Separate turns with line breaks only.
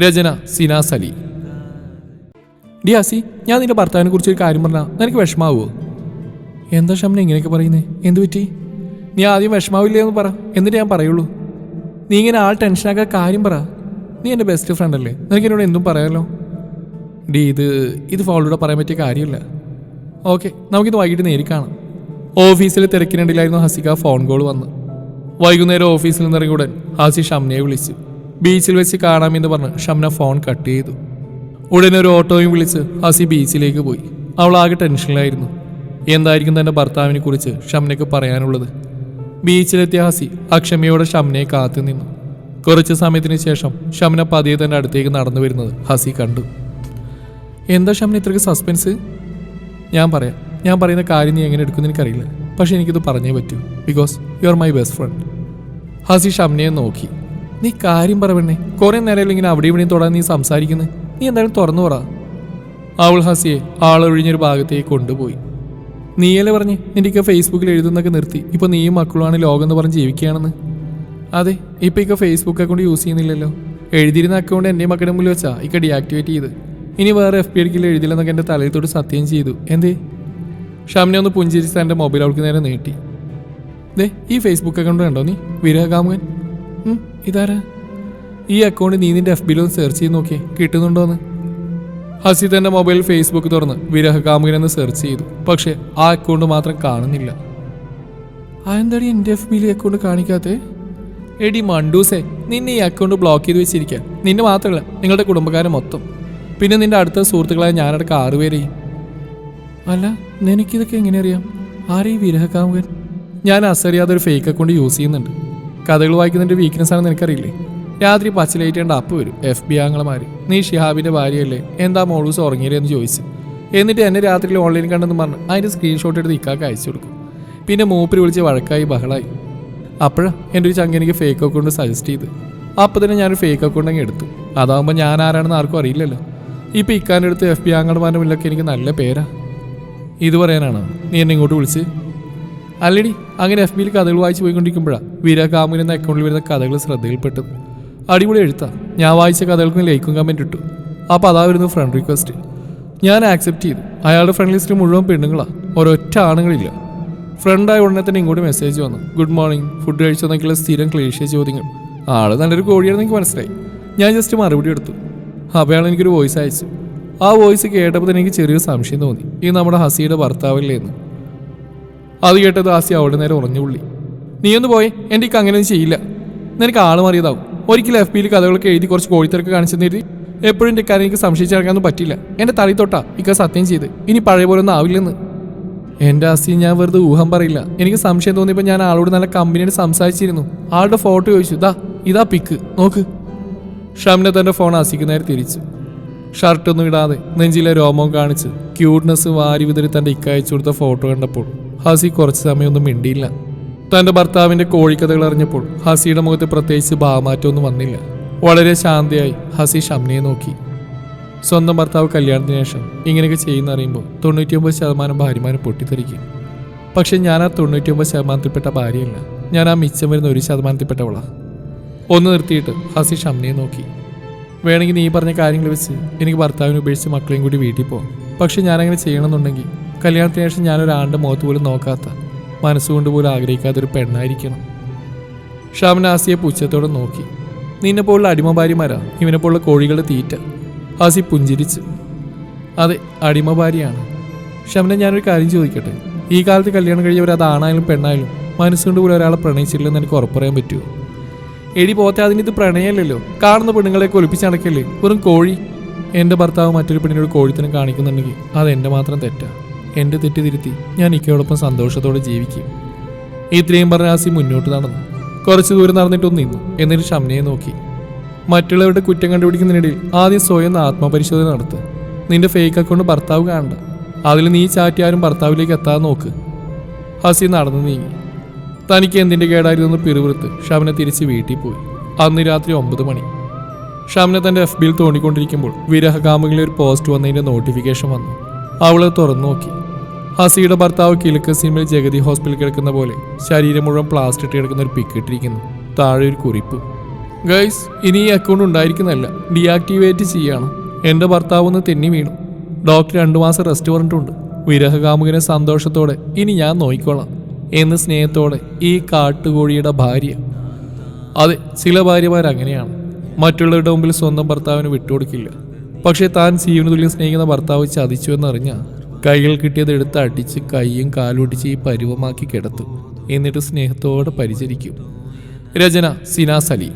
രചന സിനാസ് അലി ഞാൻ നിന്റെ ഭർത്താവിനെ കുറിച്ച് ഒരു കാര്യം പറഞ്ഞാൽ നിനക്ക് വിഷമാവോ? എന്താ ക്ഷമന ഇങ്ങനെയൊക്കെ പറയുന്നേ? എന്ത് പറ്റി? നീ ആദ്യം വിഷമാവില്ലേ എന്ന് പറ എന്നിട്ട് ഞാൻ പറയുള്ളൂ. നീ ഇങ്ങനെ ആൾ ടെൻഷനാക്കാൻ കാര്യം പറ. നീ എന്റെ ബെസ്റ്റ് ഫ്രണ്ട് അല്ലേ? നിനക്ക് എന്നോട് എന്തും പറയാമല്ലോ ഡി ഇത് ഇത് ഫോളോടെ പറയാൻ പറ്റിയ കാര്യമില്ല. ഓക്കെ നമുക്കിത് വൈകിട്ട് നേരി കാണാം. ഓഫീസിൽ തിരക്കിനിടയിലായിരുന്നു ഹസിക ഫോൺ കോൾ വന്ന്. വൈകുന്നേരം ഓഫീസിൽ നിന്നിറങ്ങി ഉടൻ ഹാസി ഷംനയെ വിളിച്ചു. ബീച്ചിൽ വെച്ച് കാണാമെന്ന് പറഞ്ഞ് ഷംന ഫോൺ കട്ട് ചെയ്തു. ഉടനെ ഒരു ഓട്ടോയും വിളിച്ച് ഹസി ബീച്ചിലേക്ക് പോയി. അവൾ ആകെ ടെൻഷനിലായിരുന്നു. എന്തായിരിക്കും തന്റെ ഭർത്താവിനെ കുറിച്ച് ഷംനയ്ക്ക് പറയാനുള്ളത്? ബീച്ചിലെത്തിയ ഹസി അക്ഷമയോടെ ഷംനയെ കാത്തു നിന്നു. കുറച്ച് സമയത്തിന് ശേഷം ഷംന പതിയെ തന്റെ അടുത്തേക്ക് നടന്നു വരുന്നത് ഹസി കണ്ടു. എന്താ ഷംന ഇത്രയ്ക്ക് സസ്പെൻസ് ഞാൻ പറയാം. ഞാൻ പറയുന്ന കാര്യം നീ എങ്ങനെ എടുക്കുമെന്ന് എനിക്കറിയില്ല. പക്ഷെ എനിക്കിത് പറഞ്ഞേ പറ്റൂ. Because you are my best friend ഹസി ഷംനയെ നോക്കി. നീ കാര്യം പറവണ്ണേ കുറെ നേരം ഇങ്ങനെ അവിടെ ഇവിടെയും തൊടാൻ നീ സംസാരിക്കുന്നത് നീ എന്തായാലും തുറന്നു പറ. അവൾ ഹസിയെ ആളൊഴിഞ്ഞൊരു ഭാഗത്തേക്ക് കൊണ്ടുപോയി. നീയല്ലേ പറഞ്ഞ് എനിക്ക് ഫേസ്ബുക്കിൽ എഴുതുന്നൊക്കെ നിർത്തി. ഇപ്പൊ നീയും മക്കളുമാണ് ലോകം എന്ന് പറഞ്ഞ് ജീവിക്കുകയാണെന്ന്. അതെ ഇപ്പൊ ഇക്ക ഫേസ്ബുക്ക് അക്കൗണ്ട് യൂസ് ചെയ്യുന്നില്ലല്ലോ. എഴുതിയിരുന്ന അക്കൗണ്ട് എന്റെ മക്കളുടെ മുന്നിൽ വെച്ചാ ഇക്ക ഡീആക്ടിവേറ്റ് ചെയ്ത്. ഇനി വേറെ എഫ് പി അടിക്കിൽ എഴുതില്ലെന്നൊക്കെ എന്റെ തലയിൽ തൊട്ട് സത്യം ചെയ്തു. എന്തേ? ഷാമിനെ ഒന്ന് പുഞ്ചിരിച്ച് തന്റെ മൊബൈൽ അവൾക്ക് നേരെ നീട്ടി. ദേ ഈ ഫേസ്ബുക്ക് അക്കൗണ്ട് കണ്ടോ നീ? വിരഹകാമുകൻ ഇതാരാ? ഈ അക്കൗണ്ട് നീ നിന്റെ എഫ് ബിയിലൊന്ന് സെർച്ച് ചെയ്ത് നോക്കിയേ കിട്ടുന്നുണ്ടോന്ന്? ഹസി തന്റെ മൊബൈൽ ഫേസ്ബുക്ക് തുറന്ന് വിരഹകാമുകൻ എന്ന് സെർച്ച് ചെയ്തു. പക്ഷെ ആ അക്കൗണ്ട് മാത്രം കാണുന്നില്ല. അതെന്താടി എന്റെ എഫ് ബിയിൽ അക്കൗണ്ട് കാണിക്കാത്തേ? എടി മണ്ടൂസേ നിന്നെ ഈ അക്കൗണ്ട് ബ്ലോക്ക് ചെയ്ത് വെച്ചിരിക്കാൻ നിന്നെ മാത്രമല്ല നിങ്ങളുടെ കുടുംബക്കാരെ മൊത്തം. പിന്നെ നിന്റെ അടുത്ത സുഹൃത്തുക്കളായ ഞാനടക്കം ആറുപേരെയും. അല്ല നിനക്കിതൊക്കെ എങ്ങനെ അറിയാം? ആരെ ഈ വിരഹകാമുകൻ ഞാൻ അസറിയാതെ ഒരു ഫേക്ക് അക്കൗണ്ട് യൂസ് ചെയ്യുന്നുണ്ട്. കഥകൾ വായിക്കുന്നതിന്റെ വീക്ക്നെസ് ആണെന്ന് എനിക്കറിയില്ലേ? രാത്രി പച്ചിലേറ്റേണ്ട അപ്പ് വരും എഫ് ബി ആങ്ങളമാര് നീ ഷിഹാബിന്റെ ഭാര്യയല്ലേ? എന്താ മോളൂസ് ഉറങ്ങിയില്ലേ? എന്ന് ചോദിച്ചു. എന്നിട്ട് എന്നെ രാത്രിയിൽ ഓൺലൈൻ കണ്ടെന്ന് പറഞ്ഞ് അതിന്റെ സ്ക്രീൻഷോട്ട് എടുത്ത് ഇക്കാക്ക് അയച്ചു കൊടുക്കും. പിന്നെ മൂപ്പര് വിളിച്ച് വഴക്കായി ബഹളായി. അപ്പോഴാണ് എന്റെ ഒരു ചങ്ക എനിക്ക് ഫേക്ക് അക്കൗണ്ട് സജസ്റ്റ് ചെയ്ത്. അപ്പോൾ തന്നെ ഞാനൊരു ഫേക്ക് അക്കൗണ്ട് അങ്ങ് എടുത്തു. അതാകുമ്പോൾ ഞാൻ ആരാണെന്ന് ആർക്കും അറിയില്ലല്ലോ. ഇപ്പം ഇക്കാന്റെ അടുത്ത് എഫ് ബി ആങ്ങളമാരുടെ മുന്നിലൊക്കെ എനിക്ക് നല്ല പേരാ. ഇത് പറയാനാണോ? നീ എന്നെ ഇങ്ങോട്ട് വിളിച്ച്. അല്ലടി അങ്ങനെ എഫ് ബിയിൽ കഥകൾ വായിച്ചു പോയിക്കൊണ്ടിരിക്കുമ്പോഴാണ് വീരകാമുൻ എന്ന അക്കൗണ്ടിൽ വരുന്ന കഥകൾ ശ്രദ്ധയിൽപ്പെട്ടത് അടിപൊളി എഴുത്താ. ഞാൻ വായിച്ച കഥകൾക്ക് ലൈക്കും കമന്റ് ഇട്ടു. അപ്പോൾ അതാ വരുന്നു ഫ്രണ്ട് റിക്വസ്റ്റ് ഞാൻ ആക്സെപ്റ്റ് ചെയ്തു. അയാളുടെ ഫ്രണ്ട് ലിസ്റ്റ് മുഴുവൻ പെണ്ണുങ്ങളാണ് ഒരൊറ്റ ആണുങ്ങളില്ല. ഫ്രണ്ടായ ഉടനെ തന്നെ ഇങ്ങോട്ട് മെസ്സേജ് വന്നു. ഗുഡ് മോർണിംഗ് ഫുഡ് കഴിച്ചെന്നൊക്കെയുള്ള സ്ഥിരം ക്ലേശിയ ചോദ്യങ്ങൾ. ആൾ നല്ലൊരു കോഴിയാണെന്ന് എനിക്ക് മനസ്സിലായി. ഞാൻ ജസ്റ്റ് മറുപടി എടുത്തു. അപ്പോൾ അയാൾ എനിക്കൊരു വോയിസ് അയച്ചു. ആ വോയിസ് കേട്ടപ്പോൾ തന്നെ എനിക്ക് ചെറിയൊരു സംശയം തോന്നി. ഈ നമ്മുടെ ഹസിയുടെ ഭർത്താവല്ലേ? എന്ന്. അത് കേട്ടത് ആസി അവിടെ നേരെ ഉറഞ്ഞുള്ളി നീ ഒന്ന് പോയേ എന്റെ അങ്ങനെ ഒന്നും ചെയ്യില്ല. നിനക്ക് ആൾ മാറിയതാവും. ഒരിക്കലും എഫ് ബിയിൽ കഥകളൊക്കെ എഴുതി കുറച്ച് കോഴിത്തിരക്ക് കാണിച്ചെന്ന് എപ്പോഴും എന്റെ കാര്യം എനിക്ക് സംശയിച്ച് നടക്കാനൊന്നും പറ്റില്ല എന്റെ തടി തൊട്ടാ ഇക്ക സത്യം ചെയ്ത്. ഇനി പഴയ പോലെ ഒന്നും ആവില്ലെന്ന്. എന്റെ ആസി ഞാൻ വെറുതെ ഊഹം പറയില്ല. എനിക്ക് സംശയം തോന്നിയപ്പോൾ ഞാൻ ആളോട് നല്ല കമ്പനിയോട് സംസാരിച്ചിരുന്നു. ആളുടെ ഫോട്ടോ ചോദിച്ചു. ഇതാ ഇതാ പിക്ക്. നോക്ക്. ഷംന തന്റെ ഫോൺ ആസിക്ക് നേരെ തിരിച്ചു. ഷർട്ടൊന്നും ഇടാതെ നെഞ്ചിലെ രോമം കാണിച്ച് ക്യൂട്ട്നെസ് വാരി വിതറി തന്റെ ഇക്ക അയച്ചു കൊടുത്ത ഫോട്ടോ കണ്ടപ്പോൾ ഹസി കുറച്ച് സമയമൊന്നും മിണ്ടിയില്ല. തന്റെ ഭർത്താവിന്റെ കോഴിക്കഥകൾ അറിഞ്ഞപ്പോൾ ഹസിയുടെ മുഖത്ത് പ്രത്യേകിച്ച് ഭാവമാറ്റമൊന്നും വന്നില്ല. വളരെ ശാന്തിയായി ഹസി ഷംനയെ നോക്കി. സ്വന്തം ഭർത്താവ് കല്യാണത്തിന് ശേഷം ഇങ്ങനെയൊക്കെ ചെയ്യുന്ന അറിയുമ്പോൾ തൊണ്ണൂറ്റിയൊമ്പത് ശതമാനം ഭാര്യമാരും പൊട്ടിത്തെറിക്കും. പക്ഷെ ഞാൻ ആ തൊണ്ണൂറ്റിയൊമ്പത് ശതമാനത്തിൽപ്പെട്ട ഭാര്യയല്ല. ഞാൻ ആ മിച്ചം വരുന്ന ഒരു ശതമാനത്തിൽപ്പെട്ടവളാണ് ഒന്ന് നിർത്തിയിട്ട് ഹസി ഷംനയെ നോക്കി. വേണമെങ്കിൽ നീ പറഞ്ഞ കാര്യങ്ങൾ വെച്ച് എനിക്ക് ഭർത്താവിനെ ഉപേക്ഷിച്ച് മക്കളെയും കൂടി വീട്ടിൽ പോകാം പക്ഷെ ഞാനങ്ങനെ ചെയ്യണമെന്നുണ്ടെങ്കിൽ കല്യാണത്തിന് ശേഷം ഞാനൊരാളുടെ മുഖത്ത് പോലും നോക്കാത്ത മനസ്സുകൊണ്ട് പോലും ആഗ്രഹിക്കാത്ത ഒരു പെണ്ണായിരിക്കണം. ഷാമിനാസിയെ പുച്ഛത്തോടെ നോക്കി. നിന്നെ പോലുള്ള ഇവനെപ്പോലുള്ള കോഴികളുടെ തീറ്റ? ആസി പുഞ്ചിരിച്ച്. അതെ അടിമഭാര്യയാണ്. ഭാര്യയാണ് ഷംന ഞാനൊരു കാര്യം ചോദിക്കട്ടെ? ഈ കാലത്ത് കല്യാണം കഴിഞ്ഞവർ അത് ആണായാലും പെണ്ണായാലും മനസ്സുകൊണ്ട് പോലും ഒരാളെ പ്രണയിച്ചില്ലെന്ന് എനിക്ക് ഉറപ്പറയാൻ പറ്റുമോ എടി പോത്തെ അതിന് ഇത് പ്രണയമല്ലല്ലോ. കാണുന്ന പെണ്ണുങ്ങളെ കൊലിപ്പിച്ച് നടക്കല്ലേ? വെറും കോഴി? എന്റെ ഭർത്താവ് മറ്റൊരു പെണ്ണിനോട് കോഴിത്തനം കാണിക്കുന്നുണ്ടെങ്കിൽ അത് എന്റെ മാത്രം തെറ്റാ. എന്റെ തെറ്റ് തിരുത്തി ഞാൻ ഇക്കയോടൊപ്പം സന്തോഷത്തോടെ ജീവിക്കും. ഇത്രയും പറഞ്ഞ ആസി മുന്നോട്ട് നടന്നു. കുറച്ച് ദൂരം നടന്നിട്ടൊന്ന് നിന്നു. എന്നിട്ട് ഷംനയെ നോക്കി. മറ്റുള്ളവരുടെ കുറ്റം കണ്ടുപിടിക്കുന്നതിനിടയിൽ ആദ്യം സ്വയം ആത്മപരിശോധന നടത്ത്. നിന്റെ ഫേക്ക് അക്കൗണ്ട് ഭർത്താവ് കാണണ്ട. അതിൽ നീ ചാറ്റിയാരും ഭർത്താവിലേക്ക് എത്താതെ നോക്ക്. ഹസി നടന്നു നീങ്ങി. തനിക്ക് എന്തിന്റെ കേടായിരുന്നു പിറുവിറുത്ത് ഷമന തിരിച്ച് വീട്ടിൽ പോയി. അന്ന് രാത്രി ഒമ്പത് മണി. ഷമന തന്റെ എഫ് ബിയിൽ തോണ്ടിക്കൊണ്ടിരിക്കുമ്പോൾ വിരഹകാമങ്ങളിൽ ഒരു പോസ്റ്റ് വന്നതിന്റെ നോട്ടിഫിക്കേഷൻ വന്നു. അവൾ തുറന്നു നോക്കി. ഹസിയുടെ ഭർത്താവ് കിഴക്ക് സിമിൽ ജഗതി ഹോസ്പിറ്റലിൽ കിടക്കുന്ന പോലെ ശരീരം മുഴുവൻ പ്ലാസ്റ്റിക് കിടക്കുന്ന ഒരു പിക്ക് ഇട്ടിരിക്കുന്നു. താഴെ ഒരു കുറിപ്പ്. ഗൈസ് ഇനി ഈ അക്കൗണ്ട് ഉണ്ടായിരിക്കുന്നതല്ല. ഡീആക്ടിവേറ്റ് ചെയ്യണം. എന്റെ ഭർത്താവ് ഒന്ന് തെന്നി വീണു. ഡോക്ടർ രണ്ടു മാസം റെസ്റ്റ് പറഞ്ഞിട്ടുണ്ട്. വിരഹകാമുകനെ സന്തോഷത്തോടെ ഇനി ഞാൻ നോക്കിക്കോളാം എന്ന് സ്നേഹത്തോടെ ഈ കാട്ടുകോഴിയുടെ ഭാര്യ. അതെ ചില ഭാര്യമാർ അങ്ങനെയാണ് മറ്റുള്ളവരുടെ മുമ്പിൽ സ്വന്തം ഭർത്താവിന് വിട്ടുകൊടുക്കില്ല. പക്ഷേ താൻ സീവിന് തുല്യം സ്നേഹിക്കുന്ന ഭർത്താവ് ചതിച്ചു എന്നറിഞ്ഞ കൈകൾ കിട്ടിയത് എടുത്ത് അടിച്ച് കൈയും കാലും ഒടിച്ച് ഈ പരുവമാക്കി കിടത്തും. എന്നിട്ട് സ്നേഹത്തോടെ പരിചരിക്കും. രചന സിനാസ് അലി.